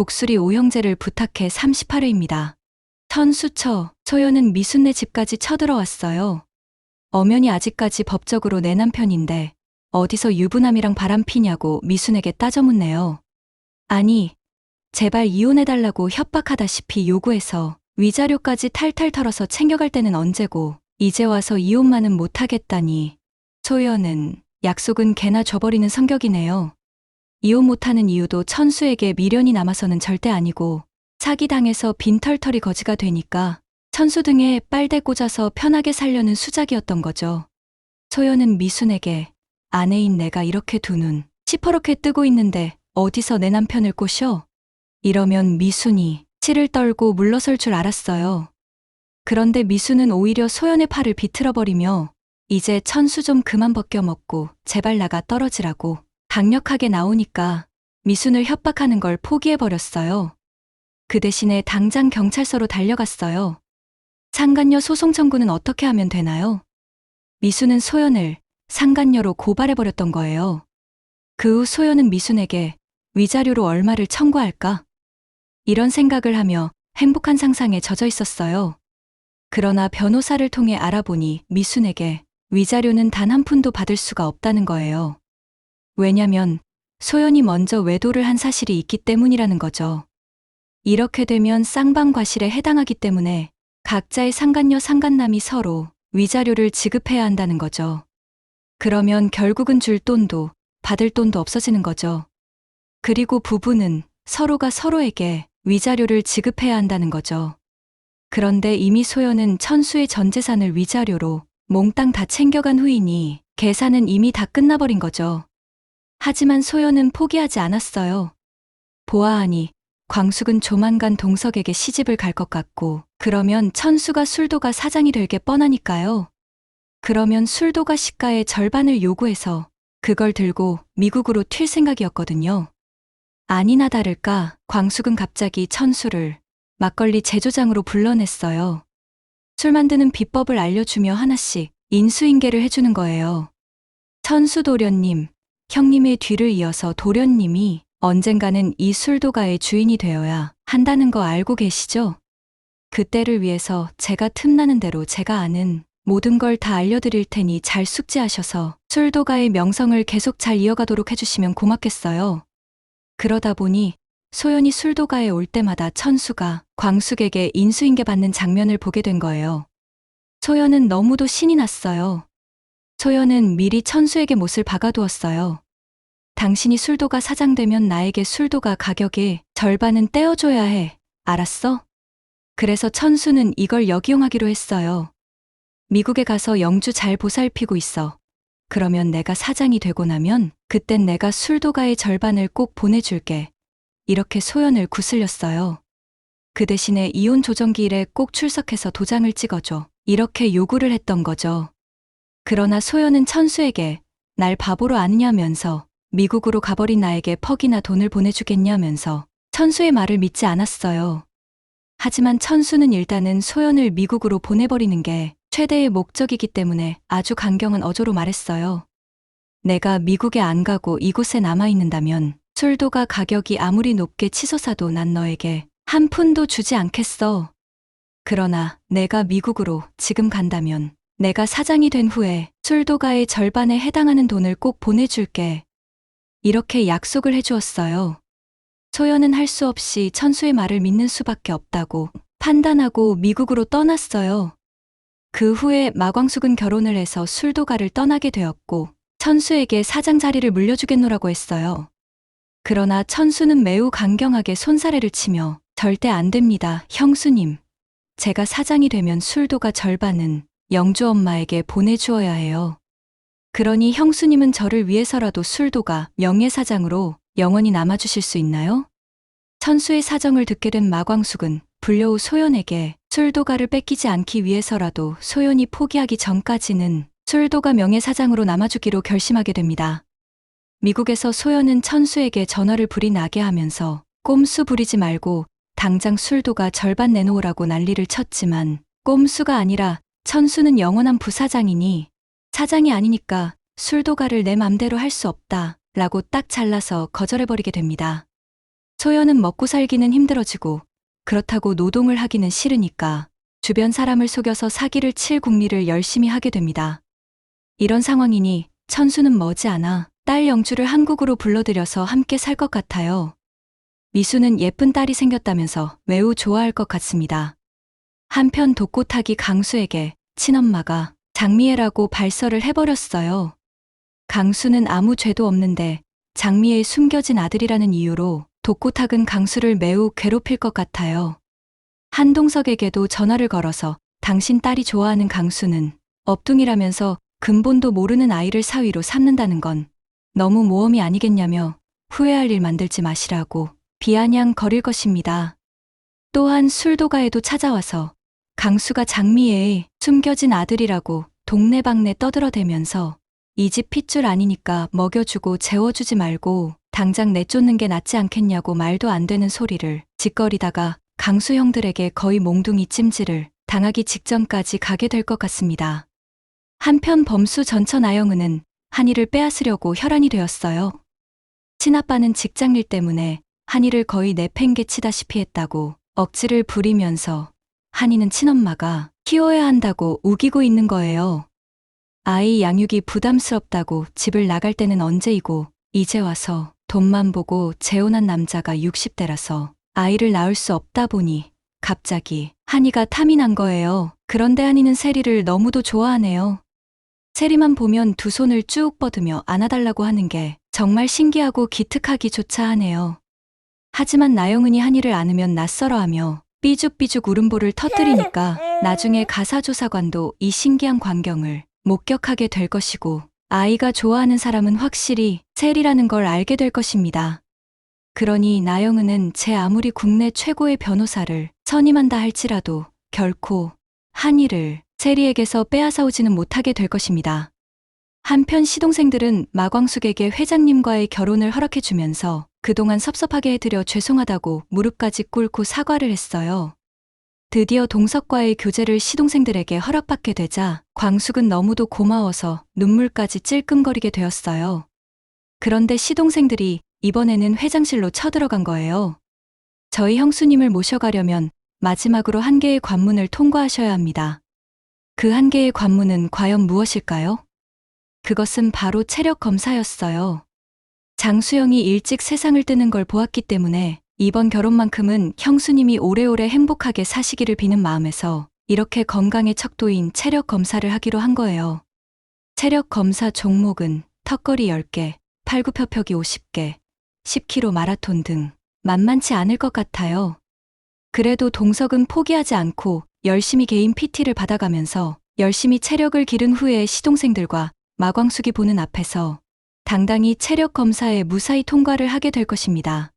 독수리 오형제를 부탁해 38회입니다. 천수처, 소연은 미순네 집까지 쳐들어왔어요. 엄연히 아직까지 법적으로 내 남편인데 어디서 유부남이랑 바람피냐고 미순에게 따져 묻네요. 아니, 제발 이혼해달라고 협박하다시피 요구해서 위자료까지 탈탈 털어서 챙겨갈 때는 언제고 이제 와서 이혼만은 못하겠다니. 소연은 약속은 개나 줘버리는 성격이네요. 이혼 못하는 이유도 천수에게 미련이 남아서는 절대 아니고 사기당해서 빈털털이 거지가 되니까 천수 등에 빨대 꽂아서 편하게 살려는 수작이었던 거죠. 소연은 미순에게 아내인 내가 이렇게 두 눈 시퍼렇게 뜨고 있는데 어디서 내 남편을 꼬셔? 이러면 미순이 치를 떨고 물러설 줄 알았어요. 그런데 미순은 오히려 소연의 팔을 비틀어버리며 이제 천수 좀 그만 벗겨먹고 제발 나가 떨어지라고 강력하게 나오니까 미순을 협박하는 걸 포기해버렸어요. 그 대신에 당장 경찰서로 달려갔어요. 상간녀 소송 청구는 어떻게 하면 되나요? 미순은 소연을 상간녀로 고발해버렸던 거예요. 그 후 소연은 미순에게 위자료로 얼마를 청구할까? 이런 생각을 하며 행복한 상상에 젖어 있었어요. 그러나 변호사를 통해 알아보니 미순에게 위자료는 단 한 푼도 받을 수가 없다는 거예요. 왜냐면 소연이 먼저 외도를 한 사실이 있기 때문이라는 거죠. 이렇게 되면 쌍방과실에 해당하기 때문에 각자의 상간녀 상간남이 서로 위자료를 지급해야 한다는 거죠. 그러면 결국은 줄 돈도 받을 돈도 없어지는 거죠. 그리고 부부는 서로가 서로에게 위자료를 지급해야 한다는 거죠. 그런데 이미 소연은 천수의 전 재산을 위자료로 몽땅 다 챙겨간 후이니 계산은 이미 다 끝나버린 거죠. 하지만 소연은 포기하지 않았어요. 보아하니 광숙은 조만간 동석에게 시집을 갈 것 같고 그러면 천수가 술도가 사장이 될 게 뻔하니까요. 그러면 술도가 시가의 절반을 요구해서 그걸 들고 미국으로 튈 생각이었거든요. 아니나 다를까 광숙은 갑자기 천수를 막걸리 제조장으로 불러냈어요. 술 만드는 비법을 알려주며 하나씩 인수인계를 해주는 거예요. 천수 도련님, 형님의 뒤를 이어서 도련님이 언젠가는 이 술도가의 주인이 되어야 한다는 거 알고 계시죠? 그때를 위해서 제가 틈나는 대로 제가 아는 모든 걸 다 알려드릴 테니 잘 숙지하셔서 술도가의 명성을 계속 잘 이어가도록 해주시면 고맙겠어요. 그러다 보니 소연이 술도가에 올 때마다 천수가 광숙에게 인수인계 받는 장면을 보게 된 거예요. 소연은 너무도 신이 났어요. 소연은 미리 천수에게 못을 박아두었어요. 당신이 술도가 사장되면 나에게 술도가 가격의 절반은 떼어줘야 해. 알았어? 그래서 천수는 이걸 역이용하기로 했어요. 미국에 가서 영주 잘 보살피고 있어. 그러면 내가 사장이 되고 나면 그땐 내가 술도가의 절반을 꼭 보내줄게. 이렇게 소연을 구슬렸어요. 그 대신에 이혼 조정기 일에 꼭 출석해서 도장을 찍어줘. 이렇게 요구를 했던 거죠. 그러나 소연은 천수에게 날 바보로 아느냐면서 미국으로 가버린 나에게 퍽이나 돈을 보내주겠냐면서 천수의 말을 믿지 않았어요. 하지만 천수는 일단은 소연을 미국으로 보내버리는 게 최대의 목적이기 때문에 아주 강경한 어조로 말했어요. 내가 미국에 안 가고 이곳에 남아있는다면 술도가 가격이 아무리 높게 치솟아도 난 너에게 한 푼도 주지 않겠어. 그러나 내가 미국으로 지금 간다면 내가 사장이 된 후에 술도가의 절반에 해당하는 돈을 꼭 보내줄게. 이렇게 약속을 해주었어요. 소연은 할 수 없이 천수의 말을 믿는 수밖에 없다고 판단하고 미국으로 떠났어요. 그 후에 마광숙은 결혼을 해서 술도가를 떠나게 되었고 천수에게 사장 자리를 물려주겠노라고 했어요. 그러나 천수는 매우 강경하게 손사래를 치며 절대 안 됩니다, 형수님. 제가 사장이 되면 술도가 절반은 영주 엄마에게 보내주어야 해요. 그러니 형수님은 저를 위해서라도 술도가 명예사장으로 영원히 남아주실 수 있나요? 천수의 사정을 듣게 된 마광숙은 불려우 소연에게 술도가를 뺏기지 않기 위해서라도 소연이 포기하기 전까지는 술도가 명예사장으로 남아주기로 결심하게 됩니다. 미국에서 소연은 천수에게 전화를 불이 나게 하면서 꼼수 부리지 말고 당장 술도가 절반 내놓으라고 난리를 쳤지만 꼼수가 아니라 천수는 영원한 부사장이니 사장이 아니니까 술도가를 내 맘대로 할 수 없다 라고 딱 잘라서 거절해버리게 됩니다. 소연은 먹고 살기는 힘들어지고 그렇다고 노동을 하기는 싫으니까 주변 사람을 속여서 사기를 칠 궁리를 열심히 하게 됩니다. 이런 상황이니 천수는 머지않아 딸 영주를 한국으로 불러들여서 함께 살 것 같아요. 미수는 예쁜 딸이 생겼다면서 매우 좋아할 것 같습니다. 한편 독고타기 강수에게 친엄마가 장미애라고 발설을 해버렸어요. 강수는 아무 죄도 없는데 장미애의 숨겨진 아들이라는 이유로 독고탁은 강수를 매우 괴롭힐 것 같아요. 한동석에게도 전화를 걸어서 당신 딸이 좋아하는 강수는 업둥이라면서 근본도 모르는 아이를 사위로 삼는다는 건 너무 모험이 아니겠냐며 후회할 일 만들지 마시라고 비아냥 거릴 것입니다. 또한 술도가에도 찾아와서 강수가 장미애의 숨겨진 아들이라고 동네방네 떠들어대면서 이 집 핏줄 아니니까 먹여주고 재워주지 말고 당장 내쫓는 게 낫지 않겠냐고 말도 안 되는 소리를 짓거리다가 강수 형들에게 거의 몽둥이 찜질을 당하기 직전까지 가게 될 것 같습니다. 한편 범수 전처 나영은은 한이를 빼앗으려고 혈안이 되었어요. 친아빠는 직장일 때문에 한이를 거의 내팽개치다시피 했다고 억지를 부리면서 한이는 친엄마가 키워야 한다고 우기고 있는 거예요. 아이 양육이 부담스럽다고 집을 나갈 때는 언제이고 이제 와서 돈만 보고 재혼한 남자가 60대라서 아이를 낳을 수 없다 보니 갑자기 한이가 탐이 난 거예요. 그런데 한이는 세리를 너무도 좋아하네요. 세리만 보면 두 손을 쭉 뻗으며 안아달라고 하는 게 정말 신기하고 기특하기조차 하네요. 하지만 나영은이 한이를 안으면 낯설어하며 삐죽삐죽 울음보를 터뜨리니까 나중에 가사조사관도 이 신기한 광경을 목격하게 될 것이고 아이가 좋아하는 사람은 확실히 셀이라는 걸 알게 될 것입니다. 그러니 나영은은 제 아무리 국내 최고의 변호사를 선임한다 할지라도 결코 한이를 세리에게서 빼앗아 오지는 못하게 될 것입니다. 한편 시동생들은 마광숙에게 회장님과의 결혼을 허락해 주면서 그동안 섭섭하게 해드려 죄송하다고 무릎까지 꿇고 사과를 했어요. 드디어 동석과의 교제를 시동생들에게 허락받게 되자 광숙은 너무도 고마워서 눈물까지 찔끔거리게 되었어요. 그런데 시동생들이 이번에는 회장실로 쳐들어간 거예요. 저희 형수님을 모셔가려면 마지막으로 한 개의 관문을 통과하셔야 합니다. 그 한 개의 관문은 과연 무엇일까요? 그것은 바로 체력 검사였어요. 장수영이 일찍 세상을 뜨는 걸 보았기 때문에 이번 결혼만큼은 형수님이 오래오래 행복하게 사시기를 비는 마음에서 이렇게 건강의 척도인 체력 검사를 하기로 한 거예요. 체력 검사 종목은 턱걸이 10개, 팔굽혀펴기 50개, 10km 마라톤 등 만만치 않을 것 같아요. 그래도 동석은 포기하지 않고 열심히 개인 PT를 받아가면서 열심히 체력을 기른 후에 시동생들과 마광숙이 보는 앞에서 당당히 체력 검사에 무사히 통과를 하게 될 것입니다.